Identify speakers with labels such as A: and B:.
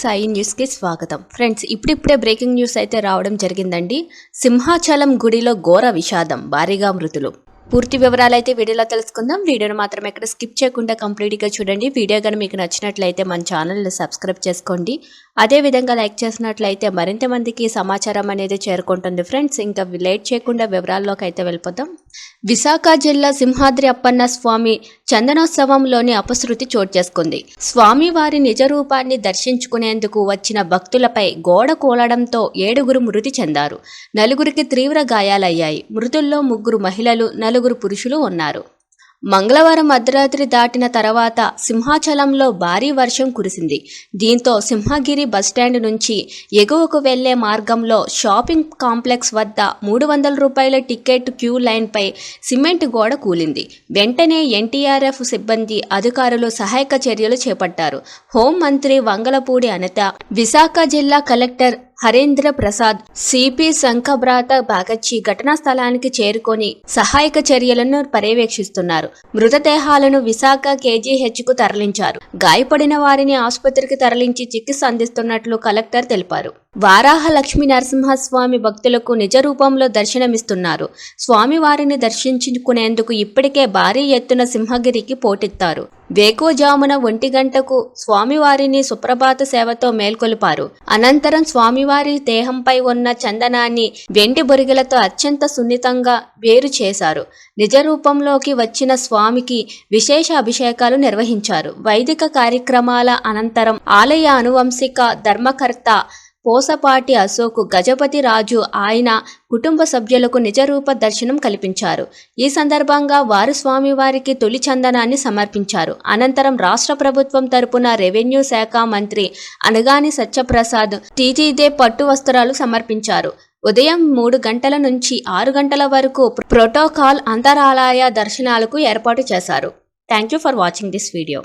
A: సాయి న్యూస్కి స్వాగతం. ఫ్రెండ్స్ ఇప్పుడిప్పుడే బ్రేకింగ్ న్యూస్ అయితే రావడం జరిగిందండి. సింహాచలం గుడిలో ఘోర విషాదం భారీగా మృతులు. పూర్తి వివరాలు అయితే వీడియోలో తెలుసుకుందాం. వీడియోను మాత్రం ఎక్కడ స్కిప్ చేయకుండా కంప్లీట్గా చూడండి. వీడియో కానీ మీకు నచ్చినట్లయితే మన ఛానల్ని సబ్స్క్రైబ్ చేసుకోండి. అదే విధంగా లైక్ చేసినట్లయితే మరింత మందికి సమాచారం అనేది చేరుకుంటుంది. ఫ్రెండ్స్ ఇంకా లేట్ చేయకుండా వివరాల్లోకి అయితే వెళ్ళిపోతాం విశాఖ జిల్లా సింహాద్రి అప్పన్న స్వామి చందనోత్సవంలోని అపశృతి చోటు చేసుకుంది. స్వామివారి నిజ రూపాన్ని దర్శించుకునేందుకు వచ్చిన భక్తులపై గోడ కూలడంతో ఏడుగురు మృతి చెందారు. నలుగురికి తీవ్ర గాయాలయ్యాయి. మృతుల్లో ముగ్గురు మహిళలు నలుగురు పురుషులు ఉన్నారు. మంగళవారం అర్ధరాత్రి దాటిన తర్వాత సింహాచలంలో భారీ వర్షం కురిసింది. దీంతో సింహగిరి బస్టాండ్ నుంచి ఎగువకు వెళ్ళే మార్గంలో షాపింగ్ కాంప్లెక్స్ వద్ద మూడు వందల రూపాయల టికెట్ క్యూ లైన్పై సిమెంట్ గోడ కూలింది. వెంటనే ఎన్టీఆర్ఎఫ్ సిబ్బంది అధికారులు సహాయక చర్యలు చేపట్టారు. హోంమంత్రి వంగలపూడి అనిత విశాఖ జిల్లా collector Harendra Prasad C P Shankhabrata Bagchi ఘటనా స్థలానికి చేరుకొని సహాయక చర్యలను పర్యవేక్షిస్తున్నారు. మృతదేహాలను విశాఖ కేజీహెచ్కు తరలించారు. గాయపడిన వారిని ఆసుపత్రికి తరలించి చికిత్స అందిస్తున్నట్లు కలెక్టర్ తెలిపారు. వారాహ లక్ష్మీ నరసింహస్వామి భక్తులకు నిజ రూపంలో దర్శనమిస్తున్నారు. స్వామివారిని దర్శించుకునేందుకు ఇప్పటికే భారీ ఎత్తున సింహగిరికి పోటెత్తారు. వేకోజామున ఒంటి గంటకు స్వామివారిని సుప్రభాత సేవతో మేల్కొలిపారు. అనంతరం స్వామివారి దేహంపై ఉన్న చందనాన్ని వెండి బొరిగలతో అత్యంత సున్నితంగా వేరు చేశారు. నిజ రూపంలోకి వచ్చిన స్వామికి విశేష అభిషేకాలు నిర్వహించారు. వైదిక కార్యక్రమాల అనంతరం ఆలయ అనువంశిక ధర్మకర్త పోసపాటి అశోక్ గజపతి రాజు ఆయన కుటుంబ సభ్యులకు నిజరూప దర్శనం కల్పించారు. ఈ సందర్భంగా వారు స్వామివారికి తొలి చందనాన్ని సమర్పించారు. అనంతరం రాష్ట్ర ప్రభుత్వం తరపున రెవెన్యూ శాఖ మంత్రి అనగాని సత్యప్రసాద్ టీటీదే పట్టు వస్త్రాలు సమర్పించారు. ఉదయం మూడు గంటల నుంచి ఆరు గంటల వరకు ప్రోటోకాల్ అంతరాలయ దర్శనాలకు ఏర్పాటు చేశారు. Thank you for watching this video.